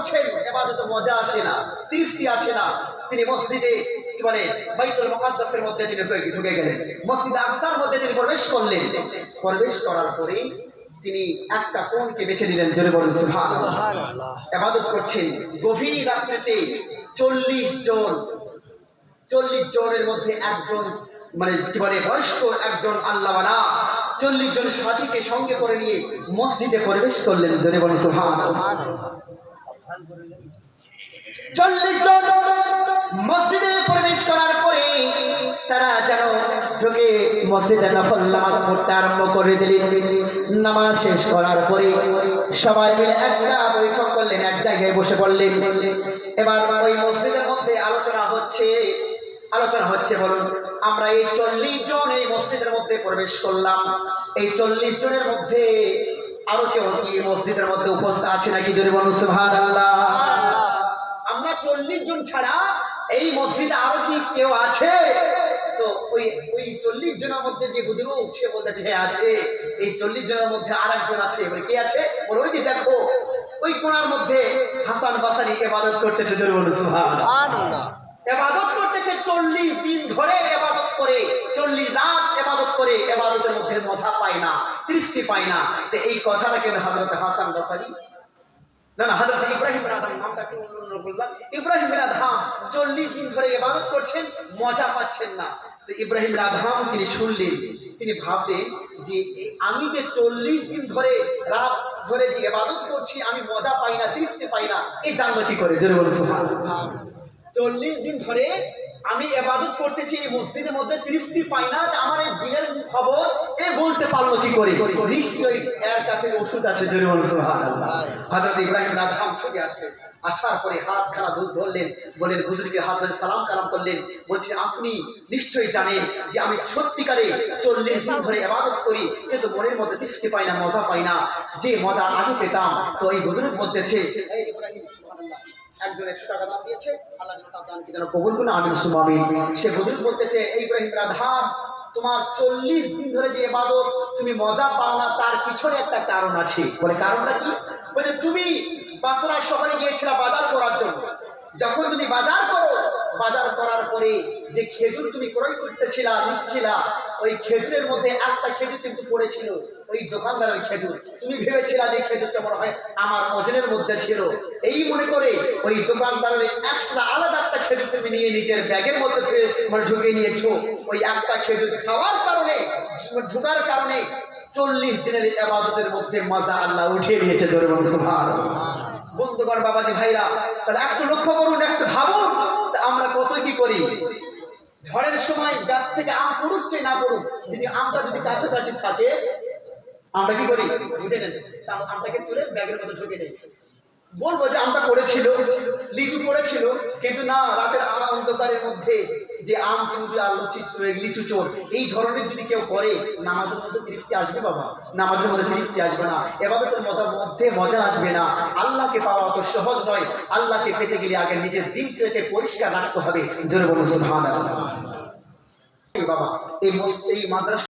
করছেন এবাদতে মজা আসে না তৃপ্তি আসে না। তিনি মসজিদে কি বলে বাইতুল মুকাদ্দাসের মধ্যে তিনি ঢুকে- গেলেন। মসজিদে আকসার মধ্যে তিনি প্রবেশ করলেন। প্রবেশ করার পরে তিনি একটা কোণকে বেছে নিলেন জোরে বলুন সুবহানাল্লাহ। এবাদত করছেন। গভীর রাত্রিতে চল্লিশ জন চল্লিশ জনের মধ্যে একজন মানে কি বলে বয়স্ক একজন আল্লাহওয়ালা চল্লিশ জন সাথীকে সঙ্গে করে নিয়ে মসজিদে প্রবেশ করলেন জোরে বলুন সুবহানাল্লাহ। চল্লিশ জন মসজিদে প্রবেশ করার পরে তারা যেন ঢুকে মসজিদে নফল নামাজ পড়তে আরম্ভ করে দিলেন। নামাজ শেষ করার পরে সবাই মিলে একটা বৈঠক করলেন, এক জায়গায় বসে পড়লেন। এবার ওই মসজিদের মধ্যে আলোচনা হচ্ছে আলোচনা হচ্ছে বলুন, আমরা এই চল্লিশ জন এই মসজিদের মধ্যে প্রবেশ করলাম। এই চল্লিশ জনের মধ্যে আরও কেউ কি মসজিদের মধ্যে উপস্থিত আছে নাকি যদি বলুন সুহান আল্লাহ আমরা চল্লিশ জন ছাড়া এই মসজিদে আরও কি কেউ আছে? তো ওই ওই চল্লিশ জনের মধ্যে যে বুজুর্গ সে বলতেছে হ্যাঁ আছে। এই চল্লিশ জনের মধ্যে আর একজন আছে। বলে কে আছে? ওই যে দেখো ওই কোনার মধ্যে হাসান বাসানি এবাদত করতেছে এবাদত করতেছে চল্লিশ দিন ধরে এবাদত করে। করে এবাদতের মধ্যে মজা পায় না, তৃপ্তি পায় না। তো এই কথাটা কেন হাজরত হাসান বাসারি ইব্রাহিম বিন তিনি শুনলেন, তিনি ভাবলেন যে আমি যে চল্লিশ দিন ধরে রাত ধরে যে ইবাদত করছি, আমি মজা পাই না, তৃপ্তি পাই না, এই জানলো কি করে? চল্লিশ দিন ধরে আমি এবাদত করতেছি, এই মসজিদের মধ্যে তৃপ্তি পাই না আমার এই বিয়ের খবর এ বলতে পারল কি করে নিশ্চয়ই এর কাছে ওষুধ আছে। হযরত ইব্রাহিম রাধাম ছুটে আসলেন আসার পরে হাত খানা দুধ ধরলেন বলেন হুজুরকে হাত ধরে সালাম কালাম করলেন বলছে, আপনি নিশ্চয়ই জানেন যে আমি সত্যিকারে চল্লিশ দিন ধরে এবাদত করি, কিন্তু মনের মধ্যে তৃপ্তি পাই না, মজা পাই না যে মজা আগে পেতাম, তো এই হুজুরের মধ্যে আছে ইব্রাহিম। একজন একশো টাকা দান দিয়েছে, আল্লাহ তার দানকে যেন কবুল সে এই ইব্রাহিম রাধাম, তোমার চল্লিশ দিন ধরে যে এবাদত তুমি মজা পাও না, তার পিছনে একটা কারণ আছে। বলে কারণটা কি? বলে, তুমি বাসরা শহরে গিয়েছিলা বাজার করার জন্য। যখন তুমি বাজার করো বাজার করার পরে যে খেজুর তুমি ক্রয় করতেছিলা, নিচ্ছিলা, ওই খেজুরের মধ্যে একটা খেজুর কিন্তু পড়েছিল, ওই দোকানদার ওই খেজুর। তুমি ভেবেছিলা যে খেজুরটা মনে হয় আমার ওজনের মধ্যে ছিল। এই মনে করে ওই দোকানদারের একটা আলাদা একটা খেজুর তুমি নিয়ে নিজের ব্যাগের মধ্যে মানে ঢুকে নিয়েছো। ওই একটা খেজুর খাওয়ার কারণে, ঢুকার কারণে চল্লিশ দিনের আবাদতের মধ্যে মজা আল্লাহ উঠিয়ে নিয়েছে ধরে সুবহানাল্লাহ। বন্ধুগণ, বাবাজি, ভাইরা, তাহলে একটু লক্ষ্য করুন, একটু ভাবুন আমরা কত কি করি? ঝড়ের সময় গাছ থেকে আম পড়ুক চাই না পড়ুক, যদি আমটা যদি কাছাকাছি থাকে, আমরা কি করি? বুঝে নেন আমটাকে তুলে ব্যাগের মধ্যে ঢুকে নেই। বলব যে আমটা পড়েছিল, লিচু পড়েছিল, কিন্তু না, রাতের আ- অন্ধকারের মধ্যে যে আম চুরি আর লুচি লিচু চোর এই ধরনের যদি কেউ করে, নামাজের মধ্যে তৃপ্তি আসবে বাবা। নামাজের মধ্যে তৃপ্তি আসবে না। এবাদতের মজার মধ্যে মজা আসবে না। আল্লাহকে পাওয়া অত সহজ নয়। আল্লাহকে পেতে গেলে আগে নিজের দিনটাকে পরিষ্কার রাখতে হবে। জোরে বলুন। বাবা, এই এই মাদ্রাসা